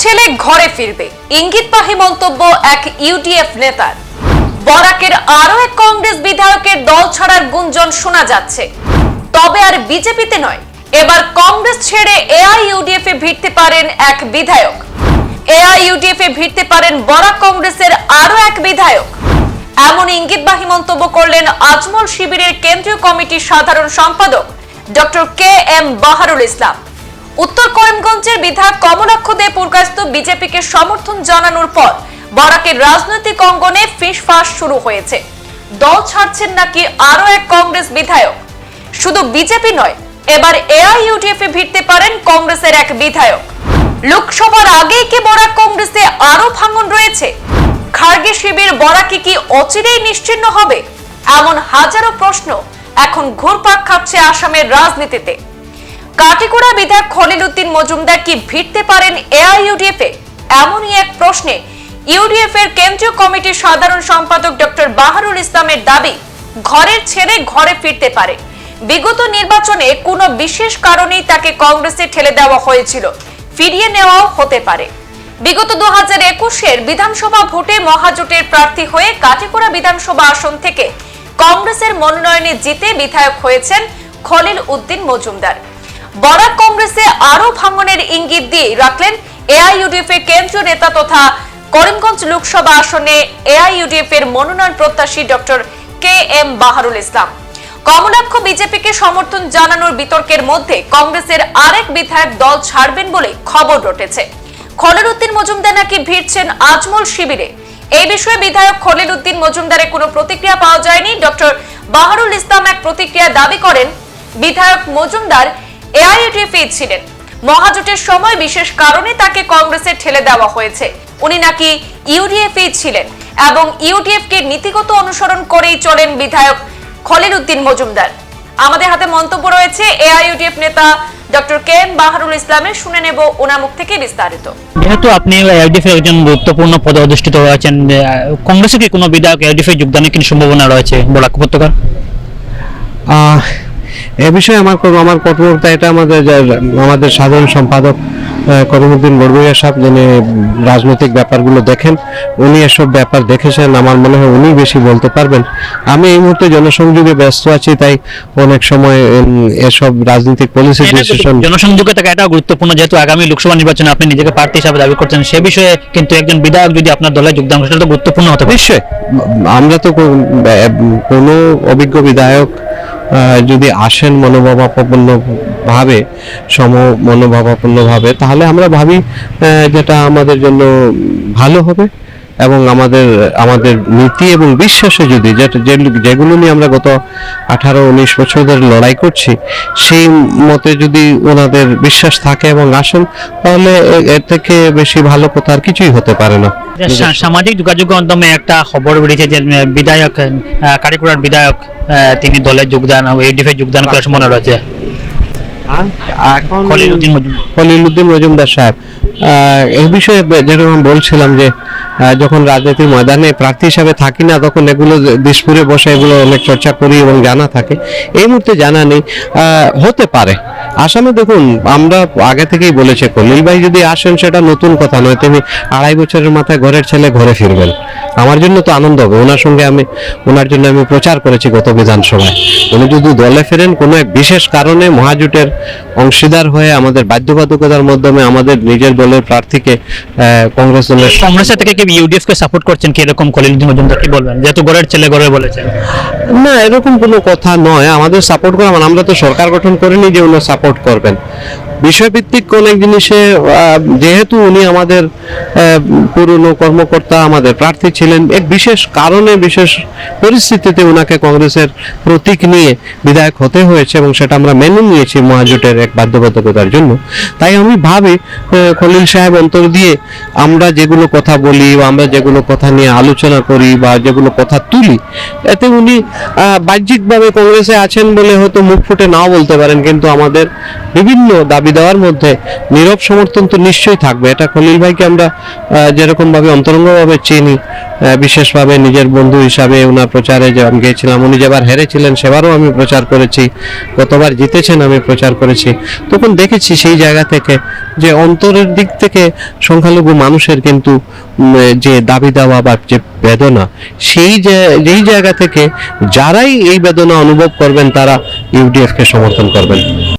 ছেলে ঘরে ফিরবে। ইঙ্গিতবাহী মন্তব্য এক ইউডিএফ নেতার। বরাকের আরও এক কংগ্রেস বিধায়কের দল ছাড়ার গুঞ্জন শোনা যাচ্ছে। তবে আর বিজেপিতে নয়, এবার কংগ্রেস ছেড়ে এআইইউডিএফ এ ভিড়তে পারেন এক বিধায়ক। এআইইউডিএফ এ ভিড়তে পারেন বরাক কংগ্রেসের আরও এক বিধায়ক। এমন ইঙ্গিতবাহী মন্তব্য করলেন আজমল শিবিরের কেন্দ্রীয় কমিটির সাধারণ সম্পাদক doctor K M Baharul Islam. উত্তর করিমগঞ্জের বিধায়ক কমলাক্ষ দে পুরকাস্ত বিজেপিকে সমর্থন জানানোর পর বরাকের রাজনৈতিক অঙ্গনে ফিসফাস শুরু হয়েছে। দল ছাড়ছেন নাকি আরও এক কংগ্রেস বিধায়ক? শুধু বিজেপি নয়, এবার এআইইউডিএফ এ ভিড়তে পারেন কংগ্রেসের এক বিধায়ক। লোকসভার আগেই কি বরাক কংগ্রেসে আরও ভাঙন রয়েছে? খার্গে শিবির বরাকে কি অচিরেই নিশ্চিহ্ন হবে? এমন হাজারো প্রশ্ন এখন ঘুরপাক খাচ্ছে আসামের রাজনীতিতে। কাটিকুড়া বিধায়ক খলিল উদ্দিন মজুমদার কি ভিড়তে পারেন এআইইউডিএফ এ এমনই এক প্রশ্নে ইউডিএফ এর কেন্দ্রীয় কমিটির সাধারণ সম্পাদক ডক্টর বাহারুল ইসলামের দাবি, ঘরের ছেড়ে ঘরে ফিরতে পারে। বিগত নির্বাচনে কোনো বিশেষ কারণেই তাকে কংগ্রেসে ঠেলে দেওয়া হয়েছিল। ফিরিয়ে নেওয়াও হতে পারে। বিগত দু হাজার একুশের বিধানসভা ভোটে মহাজোটের প্রার্থী হয়ে কাটিকুড়া বিধানসভা আসন থেকে কংগ্রেসের মনোনয়নে জিতে বিধায়ক হয়েছেন খলিল উদ্দিন মজুমদার। বরাক কংগ্রেসে আরও ভাঙনের ইঙ্গিত দিয়ে রাখলেন এআইইউডিএফ এর কেন্দ্রীয় নেতা তথা করিমগঞ্জ লোকসভা আসনে এআইইউডিএফ এর মনোনয়ন প্রত্যাশী doctor K M Baharul Islam. Kamalaksha বিজেপিকে সমর্থন জানানোর বিতর্কের মধ্যে কংগ্রেসের আরেক বিধায়ক দল ছাড়বেন বলে খবর রটেছে। উদ্দিন মজুমদার নাকি ভিড়ছেন আজমল শিবিরে? এই বিষয়ে বিধায়ক খলিল উদ্দিন মজুমদারের কোনো প্রতিক্রিয়া পাওয়া যায়নি। ডক্টর বাহারুল ইসলাম এক প্রতিক্রিয়া দাবি করেন, বিধায়ক মজুমদার এআইইউডিএফ ছিলেন। মহাজোটের সময় বিশেষ কারণে তাকে কংগ্রেসে ঠেলে দেওয়া হয়েছে। উনি নাকি ইউডিএফ ছিলেন এবং ইউডিএফ কে নীতিগত অনুসরণ করেই চলেন বিধায়ক খলিল উদ্দিন মজুমদার। আমাদের হাতে মন্তব্য রয়েছে এআইইউডিএফ নেতা ডক্টর কে এম বাহারুল ইসলামের। শুনে নেব ওনার মুখ থেকে বিস্তারিত। যেহেতু আপনি এলডিএফ একজন গুরুত্বপূর্ণ পদে অধিষ্ঠিত রয়েছেন আহ, কংগ্রেসে কি কোনো বিধায়ক এলডিএফ যোগদানের কি সম্ভাবনা রয়েছে বলাক উপত্যকার আহ, এ বিষয়ে আমার আমার কর্মকর্তা এটা আমাদের আমাদের সাধারণ সম্পাদক করিমুদ্দিন বড়বুইয়া সাহেব যিনি রাজনৈতিক ব্যাপারগুলো দেখেন উনি এসব ব্যাপার দেখেছেন আমার মনে হয় উনি বেশি বলতে পারবেন। আমি এই মুহূর্তে জনসংযোগে ব্যস্ত আছি তাই অনেক সময় এসব রাজনৈতিক পলিসি ডিসিশন জনসংযোগে থাকা এটাও গুরুত্বপূর্ণ যেহেতু আগামী লোকসভা নির্বাচনে আপনি নিজেকে প্রার্থী হিসাবে দাবি করছেন সে বিষয়ে কিন্তু একজন বিধায়ক যদি আপনার দলে যোগদান সেটা তো গুরুত্বপূর্ণ হতে পারে। আমরা তো কোনো অভিজ্ঞ বিধায়ক যদি আসেন মনোভাবাপন্ন ভাবে সম মনোভাবাপন্ন ভাবে তাহলে আমরা ভাবি যেটা আমাদের জন্য ভালো হবে। এবং আমাদের আমাদের নীতি এবং বিশ্বাসে যদি যেটা যেগুলো নিয়ে আমরা গত আঠারো উনিশ বছর ধরে লড়াই করছি সেই মতে যদি ওনাদের বিশ্বাস থাকে এবং আসেন তাহলে এর থেকে বেশি ভালো কথা আর কিছুই হতে পারে না সা- সামাজিক যোগাযোগ মাধ্যমে একটা খবর বেরিয়েছে যে বিধায়ক আহ, কারিকুড়ার বিধায়ক তিনি দলে যোগদান এলডিএফ যোগদান করার সম্ভাবনা রয়েছে এখন খলিল উদ্দিন মজুমদার। খলিলুদ্দিন মজুমদার সাহেব আহ, এই বিষয়ে যেরকম বলছিলাম যে যখন রাজনীতির ময়দানে প্রার্থী হিসাবে থাকি না, তখন এগুলো দিশপুরে বসে এগুলো অনেক চর্চা করি এবং জানা থাকে। এই মুহূর্তে জানা নেই হতে পারে। আসামে দেখুন, আমরা আগে থেকেই বলেছি, কলিল ভাই যদি আসেন, সেটা নতুন কথা নয়। তিনি আড়াই বছরের মাথায় ঘরের ছেলে ঘরে ফিরবেন। আমার জন্য তো আনন্দ হবে। ওনার সঙ্গে আমি ওনার জন্য আমি প্রচার করেছি গত বিধানসভায়। উনি যদি দলে ফেরেন কোনো এক বিশেষ কারণে মহাজোটের অংশীদার হয়ে আমাদের বাধ্যবাধকতার মাধ্যমে আমাদের নিজের দলের প্রার্থীকে কংগ্রেস দলের কংগ্রেসের থেকে কি ইউডিএফ কে সাপোর্ট করছেন কি এরকম খলিলুদ্দিন মজুমদার? কি বলবেন? যেহেতু ঘরের ছেলে ঘরে বলেছেন। না এরকম কোনো কথা নয়। আমাদের সাপোর্ট করা মানে আমরা তো সরকার গঠন করিনি যে উনি সাপোর্ট করবেন। বিষয়ভিত্তিক অনেক জিনিসে যেহেতু উনি আমাদের পুরনো কর্মকর্তা, আমাদের প্রার্থী ছিলেন, এক বিশেষ কারণে, বিশেষ পরিস্থিতিতে ওনাকে কংগ্রেসের প্রতীক নিয়ে বিধায়ক হতে হয়েছে এবং সেটা আমরা মেনে নিয়েছি মহাজোটের এক বাধ্যবাধকতার জন্য। তাই আমি ভাবি খলিল সাহেব অন্তর দিয়ে আমরা যেগুলো কথা বলি বা আমরা যেগুলো কথা নিয়ে আলোচনা করি বা যেগুলো কথা তুলি, এতে উনি বাহ্যিকভাবে কংগ্রেসে আছেন বলে হয়তো মুখ ফুটে নাও বলতে পারেন, কিন্তু আমাদের বিভিন্ন দাবি দাবি দেওয়ার মধ্যে নীরব সমর্থন তো নিশ্চয়ই থাকবে। এটা খলিল ভাইকে আমরা আহ, যেরকম ভাবে অন্তরঙ্গভাবে চিনি বিশেষভাবে নিজের বন্ধু হিসাবে ওনার প্রচারে যে আমি গিয়েছিলাম উনি যেবার হেরেছিলেন সেবারও আমি প্রচার করেছি গতবার জিতেছেন আমি প্রচার করেছি। তখন দেখেছি সেই জায়গা থেকে যে অন্তরের দিক থেকে সংখ্যালঘু মানুষের কিন্তু যে দাবি দেওয়া বা যে বেদনা সেই যেই জায়গা থেকে যারাই এই বেদনা অনুভব করবেন তারা ইউডিএফকে সমর্থন করবেন।